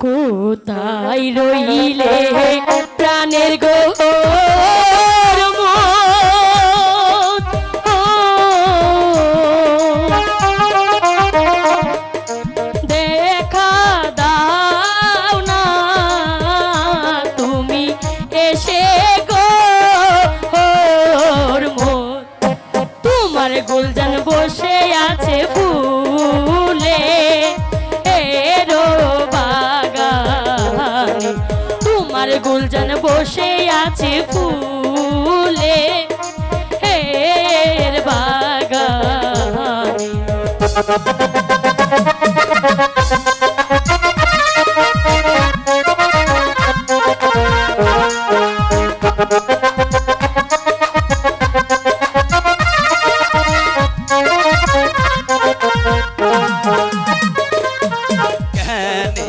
কোথায় রইলে প্রাণের গো দেখা দাও না তুমি এসে গো তোমার গুলজান বসে আছে ফুলে। আছে ফুলে এর বাগানে। কেনে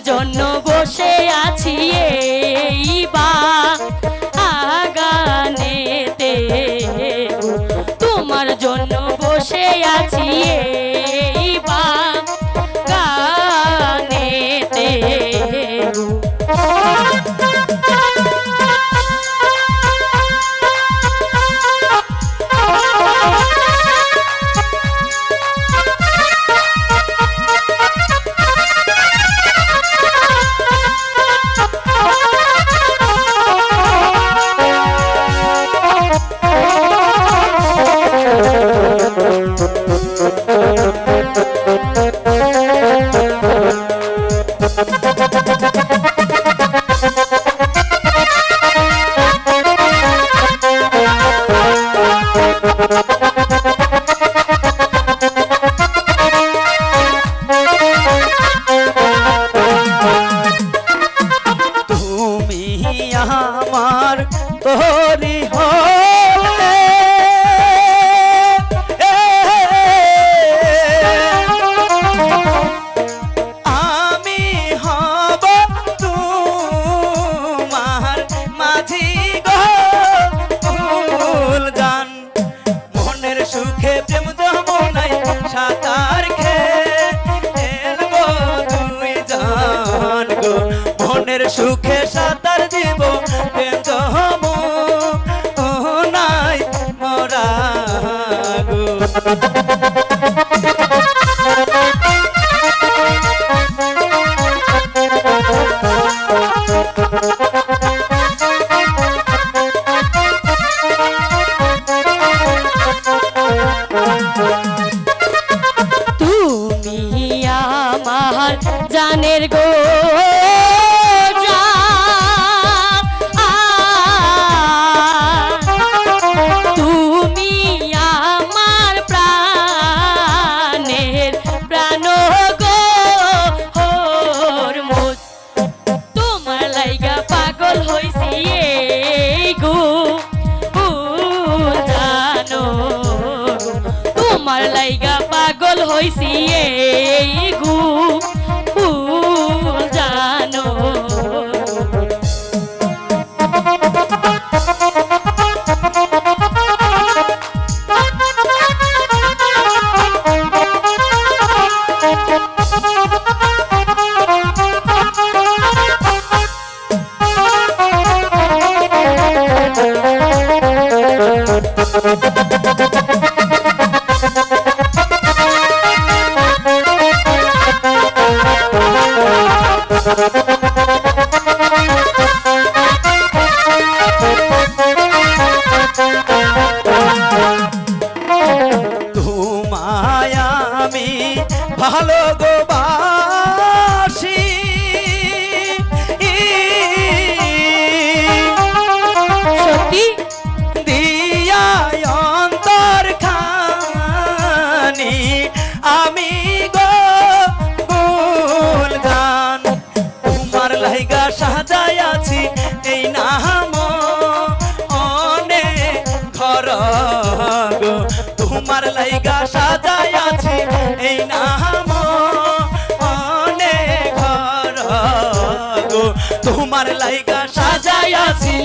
জন্য বসে আছি এই আমি হব তোমার মাঝি গোল গান, মনের সুখে প্রেম যমুনাই সাঁতার খেল গো তুই জান গো। মনের সুখে সাঁতার দিব, প্রেম গো তুমি লাইগা পাগল হইছি এই গো। জানো তোমার লাইগা পাগল হইছি গু। ভালো গো লাইগা সাজাই আছি এই নাম অনে ঘর। গো তোমার লাইগা সাজাই আছি